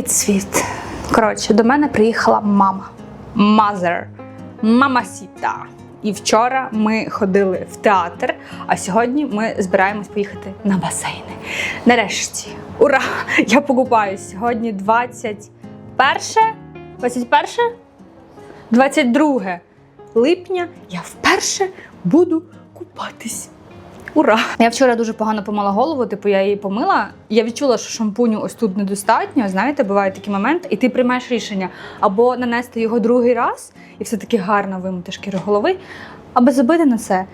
Привіт, світ! Коротше, до мене приїхала мама. Mother. Мамасіта. І вчора ми ходили в театр, а сьогодні ми збираємось поїхати на басейни. Нарешті, ура! Я покупаюсь. Сьогодні 21, 21, 22 липня. Я вперше буду купатись. Ура! Я вчора дуже погано помила голову, типу я її помила. Я відчула, що шампуню ось тут недостатньо. Знаєте, бувають такі моменти, і ти приймаєш рішення або нанести його другий раз і все-таки гарно вимити шкіру голови, або забити на це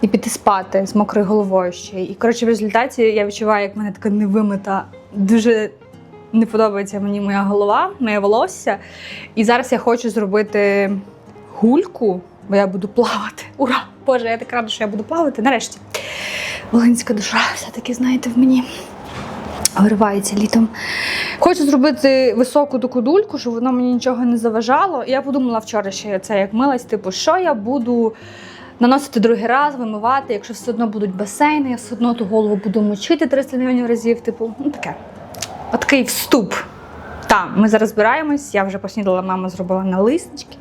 і піти спати з мокрою головою ще. І коротше, в результаті я відчуваю, як в мене така невимита, дуже не подобається мені моя голова, моє волосся. І зараз я хочу зробити гульку, бо я буду плавати. Ура! Боже, я так рада, що я буду плавати. Нарешті. Волинська душа все-таки, знаєте, в мені виривається літом. Хочу зробити високу таку дульку, щоб воно мені нічого не заважало. Я подумала вчора, я це як милась, типу, що я буду наносити другий раз, вимивати, якщо все одно будуть басейни, я все одно ту голову буду мочити 300 мільйонів разів. Типу, ну таке. Отакий вступ. Так, ми зараз збираємось, я вже поснідала, мама зробила на налиснички.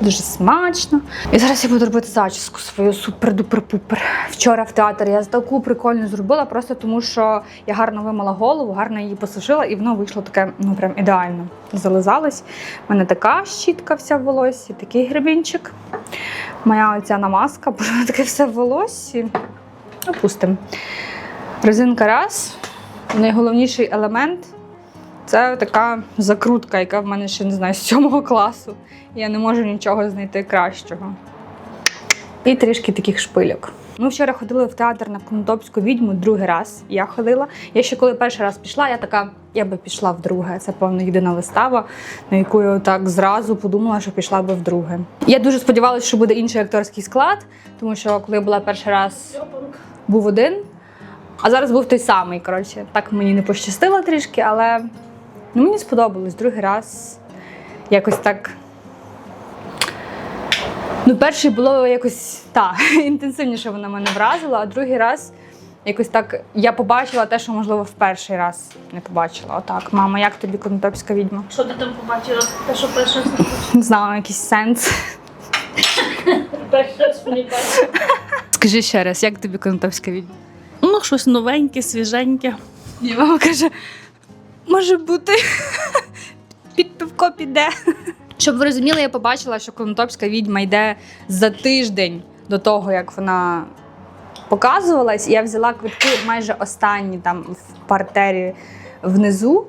Дуже смачно. І зараз я буду робити зачіску свою супер-дупер-пупер. Вчора в театр я таку прикольну зробила, просто тому що я гарно вимила голову, гарно її посушила, і воно вийшло таке, ну прям ідеально. Зализалось. У мене така щітка вся в волосі, такий гребінчик. Моя оця намазка, бо таке все в волосі. Опустимо. Резинка раз. Найголовніший елемент це така закрутка, яка в мене ще не знаю з сьомого класу. Я не можу нічого знайти кращого. І трішки таких шпильок. Ми вчора ходили в театр на Конотопську відьму другий раз. Я ходила. Я ще коли перший раз пішла, я така, я би пішла вдруге. Це певно єдина вистава, на яку я так зразу подумала, що пішла би вдруге. Я дуже сподівалася, що буде інший акторський склад, тому що коли я була перший раз, був один, а зараз був той самий. Коротше, так мені не пощастило трішки, але ну, мені сподобалось другий раз. Якось так. Ну, перший було якось та, інтенсивніше вона мене вразила, а другий раз якось так я побачила те, що, можливо, в перший раз не побачила. Отак, мама, як тобі конотопська відьма? Що ти там побачила? Те, що перший раз Не знала, якийсь сенс. перший раз мені бачила. Скажи ще раз, як тобі конотопська відьма? Ну, щось новеньке, свіженьке. І мама каже: може бути, під пивко піде. Щоб ви розуміли, я побачила, що Конотопська відьма йде за тиждень до того, як вона показувалась. І я взяла квитки майже останні там в партері внизу.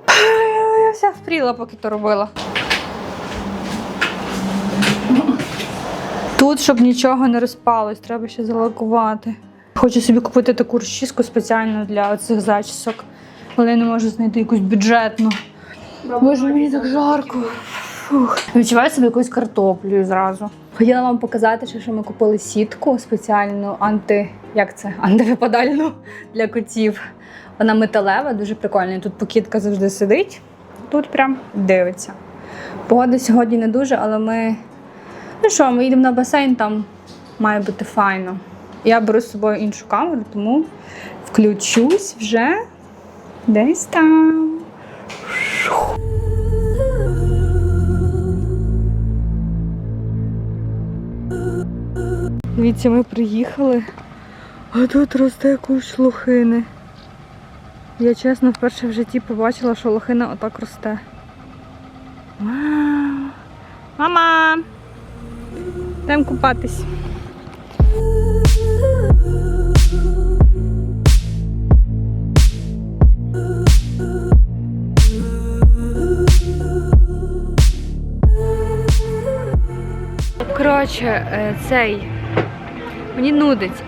Я вся впріла, поки то робила. Тут, щоб нічого не розпалось, треба ще залакувати. Хочу собі купити таку розчіску спеціально для цих зачісок, але я не можу знайти якусь бюджетну. Боже, мені так жарко. Фух. Відчуваю себе якоюсь картоплею зразу. Хотіла вам показати, що ми купили сітку спеціальну анти. Як це? Антивипадальну для котів. Вона металева, дуже прикольна. Тут покітка завжди сидить, тут прям дивиться. Погода сьогодні не дуже, але ми. Ну що, ми їдемо на басейн, там має бути файно. Я беру з собою іншу камеру, тому включусь вже десь там. Дивіться, ми приїхали, а тут росте кущ лохини. Я чесно вперше в житті побачила, що лохина отак росте. Мама! Йдемо купатись. Коротше, е, цей. Мені нудить.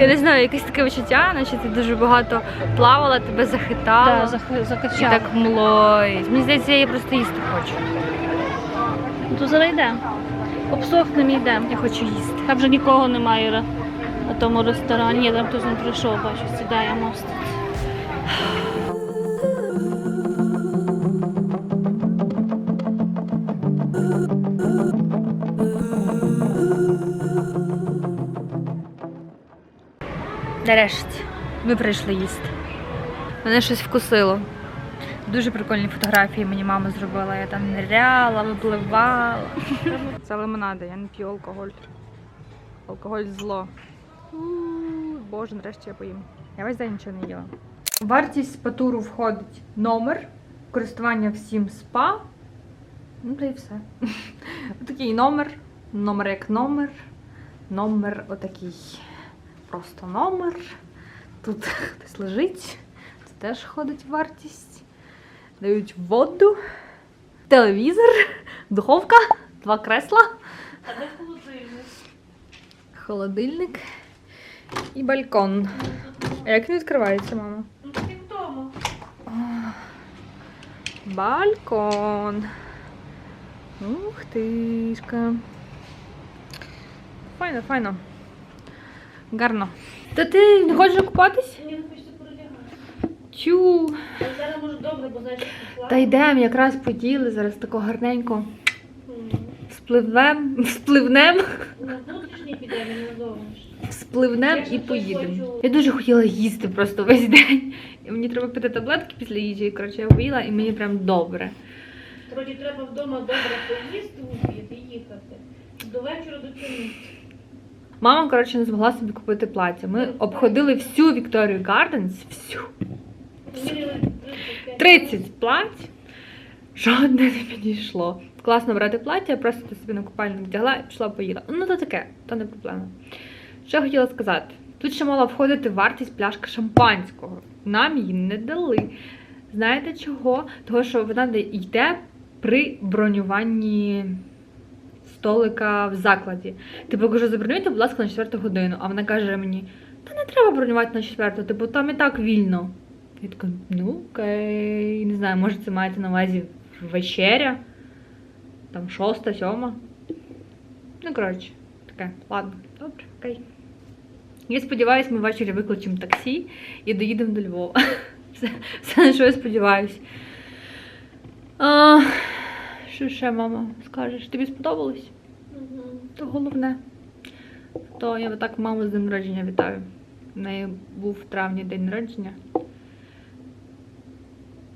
Я не знаю, якесь таке відчуття, наче ти дуже багато плавала, тебе захитало. Да, і так млоїть. Мені здається, я її просто їсти хочу. Ну, То зараз йдемо. Обсохнемо і йдемо. Я хочу їсти. Там вже нікого немає на тому ресторані. Ні, там хтось не прийшов, бачу, сідає Нарешті, ми прийшли їсти. Мене щось вкусило. Дуже прикольні фотографії мені мама зробила. Я там ниряла, випливала. Це лимонади, я не п'ю алкоголь. Алкоголь зло. Боже, нарешті я поїм. Я весь день нічого не їла. Вартість спа-туру входить номер, користування всім спа. Ну, та й все. Отакий номер. Номер як номер. Номер отакий. Просто номер. Тут хтось лежить. Це теж входить в вартість. Дають воду, телевізор, духовка, два кресла, А де холодильник? холодильник і балкон. А як він відкривається, мама? Ну так як вдома. Балкон. Ух тишка. Файно, файно. Гарно. Та ти не хочеш купатись? Мені не хочеться. Чу. Я зараз може добре, бо знаєш, як Та йдемо, якраз поділи зараз тако гарненько. Спливем, спливнем, На внутрішній підемо, не на зовнішній. спливнем і поїдемо. хочу- Я дуже хотіла їсти просто весь день. І мені треба пити таблетки після їжі. І, коротше, я поїла і мені прям добре. Вроді треба вдома добре поїсти, обід і їхати. До вечора дотягнути. Мама, коротше, не змогла собі купити плаття. Ми обходили всю Вікторію Гарденс, всю. 35. 30 плать. Жодне не підійшло. Класно брати плаття, я просто собі на купальник вдягла і пішла поїла. Ну, то таке, то не проблема. Що я хотіла сказати? Тут ще мала входити вартість пляшки шампанського. Нам її не дали. Знаєте чого? Того, що вона де- йде при бронюванні столика в закладі. Типу, кажу, забронюйте, будь ласка, на 4 годину. А вона каже мені: та не треба бронювати на 4, типу, там і так вільно. Я така, ну окей, не знаю, може це маєте на увазі вечеря, там шоста, сьома. Ну, коротше, таке, ладно, добре, окей. Я сподіваюся, ми ввечері викличемо таксі і доїдемо до Львова. Все, все на що я сподіваюся. А, що ще, мама, скажеш? Тобі сподобалось? Мгм. То головне. То я так маму з днем народження вітаю. У неї був в травні день народження.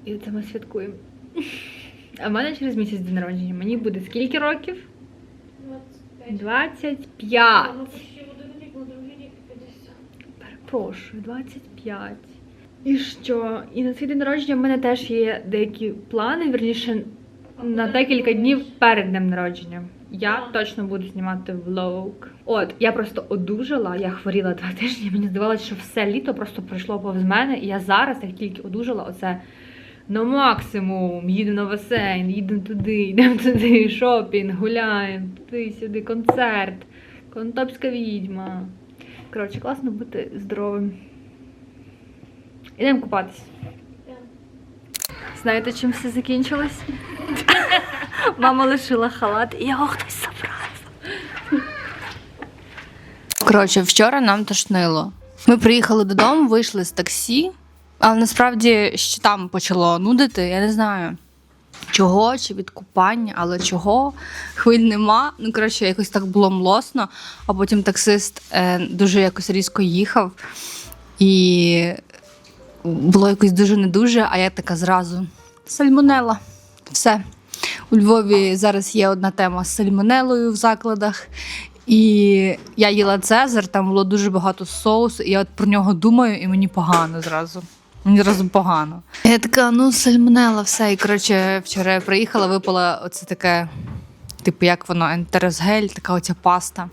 І це ми святкуємо. А в мене через місяць день народження. Мені буде скільки років? 25. 25. А, ну, почти один рік, на другий рік 50. Перепрошую, 25. І що? І на свій день народження в мене теж є деякі плани, верніше, на декілька днів перед днем народження. Я точно буду знімати влог. От, я просто одужала, я хворіла два тижні. Мені здавалося, що все літо просто пройшло повз мене. І я зараз, як тільки одужала, оце на максимум. Їдемо на басейн, їдемо туди, йдемо туди, шопінг, гуляємо, туди, сюди, концерт, контопська відьма. Коротше, класно бути здоровим. Ідемо купатись. Знаєте, чим все закінчилось? Мама лишила халат, і його хтось забрав. Коротше, вчора нам тошнило. Ми приїхали додому, вийшли з таксі, але насправді ще там почало нудити, я не знаю. Чого, чи від купання, але чого, хвиль нема. Ну, коротше, якось так було млосно, а потім таксист е, дуже якось різко їхав. І було якось дуже не дуже, а я така зразу сальмонела. Все. У Львові зараз є одна тема з сальмонелою в закладах. І я їла Цезар, там було дуже багато соусу, і я от про нього думаю, і мені погано зразу. Мені зразу погано. Я така, ну сальмонела, все. І коротше, вчора я приїхала, випила оце таке, типу, як воно, ентеросгель, така оця паста.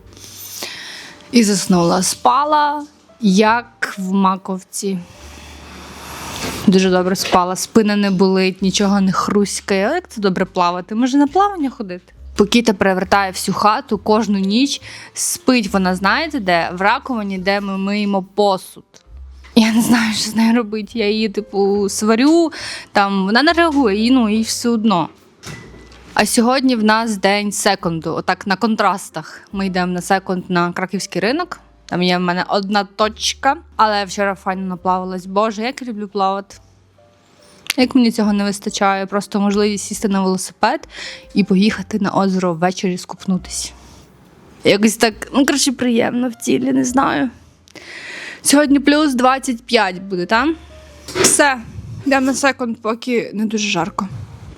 І заснула. Спала, як в маковці. Дуже добре спала, спина не болить, нічого не хруськає. Як це добре плавати? Може на плавання ходити? Покіта перевертає всю хату кожну ніч. Спить вона, знаєте, де? В раковині, де ми миємо посуд. Я не знаю, що з нею робити. Я її, типу, сварю, там вона не реагує, їй, ну, їй все одно. А сьогодні в нас день секунду. Отак на контрастах. Ми йдемо на секунд на краківський ринок. Там є в мене одна точка, але я вчора файно наплавалась. Боже, як я люблю плавати. Як мені цього не вистачає, просто можливість сісти на велосипед і поїхати на озеро ввечері скупнутися. Якось так, ну, коротше, приємно в тілі, не знаю. Сьогодні плюс 25 буде, там? Все. Йдемо на секунд, поки не дуже жарко.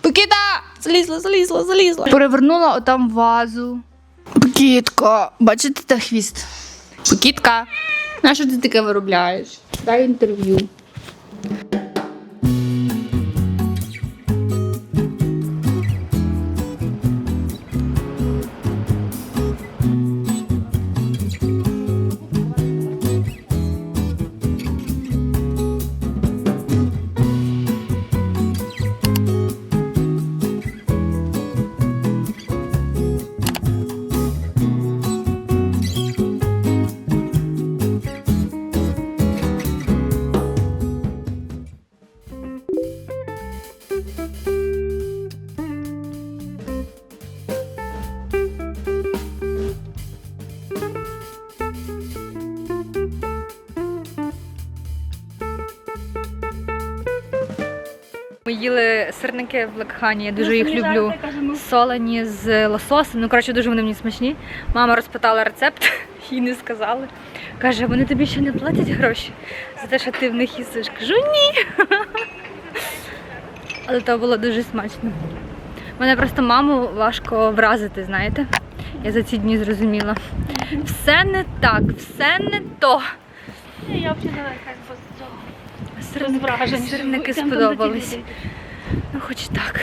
Пакіта! Залізла, залізла, залізла. Перевернула отам вазу. Пакітка, бачите та хвіст? Пакітка, на що ти таке виробляєш? Дай інтерв'ю. Їли сирники в Лекхані, я дуже їх люблю. Солені з лососем. Ну, коротше, дуже вони мені смачні. Мама розпитала рецепт, їй не сказали. Каже, вони тобі ще не платять гроші за те, що ти в них їсиш. Кажу, ні. Але то було дуже смачно. Мене просто маму важко вразити, знаєте? Я за ці дні зрозуміла. Все не так, все не то. Я взагалі не як з цього. Сирники, сподобались. Ну, хоч так.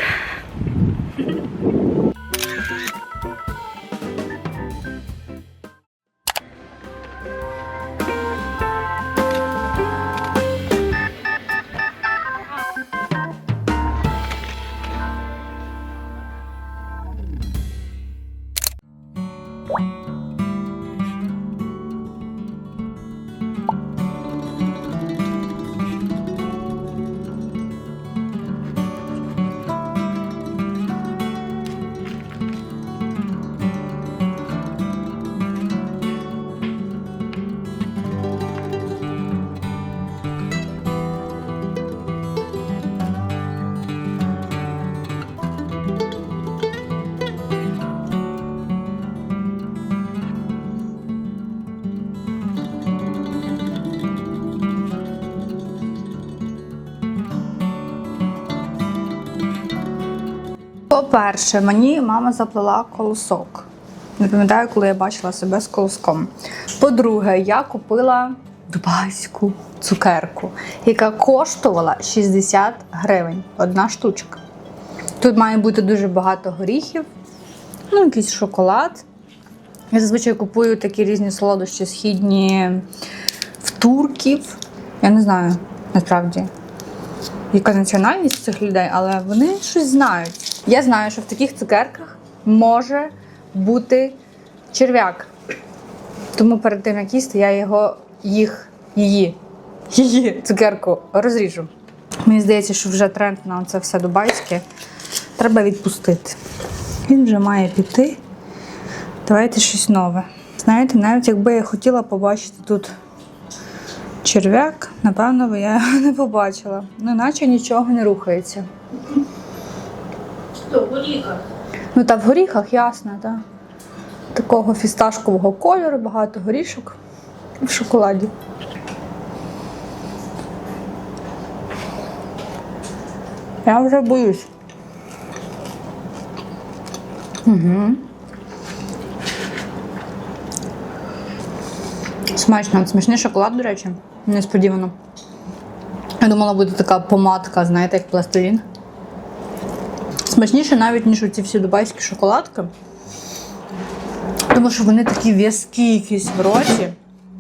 По-перше, мені мама заплела колосок. Не пам'ятаю, коли я бачила себе з колоском. По-друге, я купила дубайську цукерку, яка коштувала 60 гривень. Одна штучка. Тут має бути дуже багато горіхів, ну, якийсь шоколад. Я зазвичай купую такі різні солодощі східні в турків. Я не знаю насправді, яка національність цих людей, але вони щось знають. Я знаю, що в таких цукерках може бути черв'як. Тому перед тим, як їсти, я його їх, її, її цукерку розріжу. Мені здається, що вже тренд на це все дубайське треба відпустити. Він вже має піти. Давайте щось нове. Знаєте, навіть якби я хотіла побачити тут черв'як, напевно, би я його не побачила. Ну, наче нічого не рухається. Що, горіха? Ну та в горіхах ясно, так. Такого фісташкового кольору, багато горішок в шоколаді. Я вже боюсь. Угу. Смачно, смачний шоколад, до речі, несподівано. Я думала, буде така помадка, знаєте, як пластилін. Смачніше навіть, ніж оці всі дубайські шоколадки. Тому що вони такі в'язкі якісь в роті.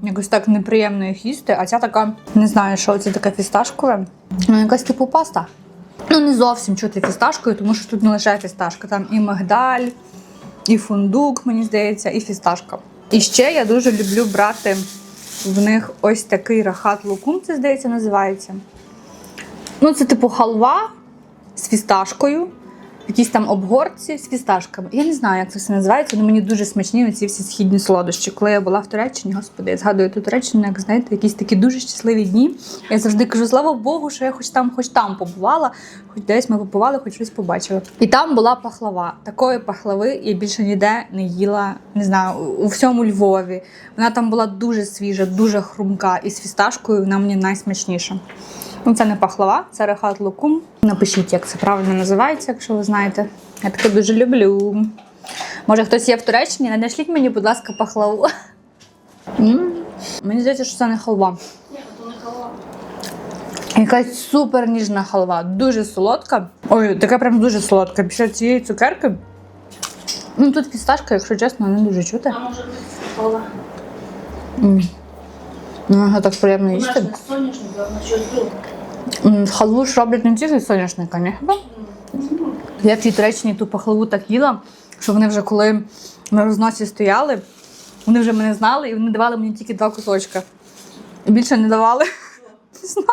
Якось так неприємно їх їсти, а ця така, не знаю, що це таке фісташкове. Ну, якась типу паста. Ну, не зовсім чути фісташкою, тому що тут не лише фісташка, там і мигдаль, і фундук, мені здається, і фісташка. І ще я дуже люблю брати в них ось такий рахат лукум, це здається, називається. Ну, це типу халва з фісташкою, якісь там обгорці з фісташками. Я не знаю, як це все називається, але мені дуже смачні ці всі східні солодощі. Коли я була в Туреччині, господи, я згадую ту Туреччину, як знаєте, якісь такі дуже щасливі дні. Я завжди кажу, слава Богу, що я хоч там, хоч там побувала, хоч десь ми побували, хоч щось побачила. І там була пахлава. Такої пахлави я більше ніде не їла, не знаю, у- всьому Львові. Вона там була дуже свіжа, дуже хрумка, і з фісташкою вона мені найсмачніша. Ну, це не пахлава, це рахат лукум. Напишіть, як це правильно називається, якщо ви знаєте. Я таке дуже люблю. Може, хтось є в Туреччині, надішліть мені, будь ласка, пахлаву. Мені здається, що це не халва. Якась супер ніжна халва, дуже солодка. Ой, така прям дуже солодка. Після цієї цукерки. Ну тут фісташка, якщо чесно, не дуже чути. А може халва? Ну, так приємно їсти. соняшник, вона щось друге. Халву ж роблять не тільки з соняшника, ні? Я в тій Туреччині ту пахлаву так їла, що вони вже коли на розносі стояли, вони вже мене знали і вони давали мені тільки два кусочка. І більше не давали. Не знаю.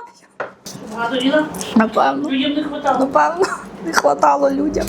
Багато їла? Напевно. Людям не хватало. Напевно, не хватало людям.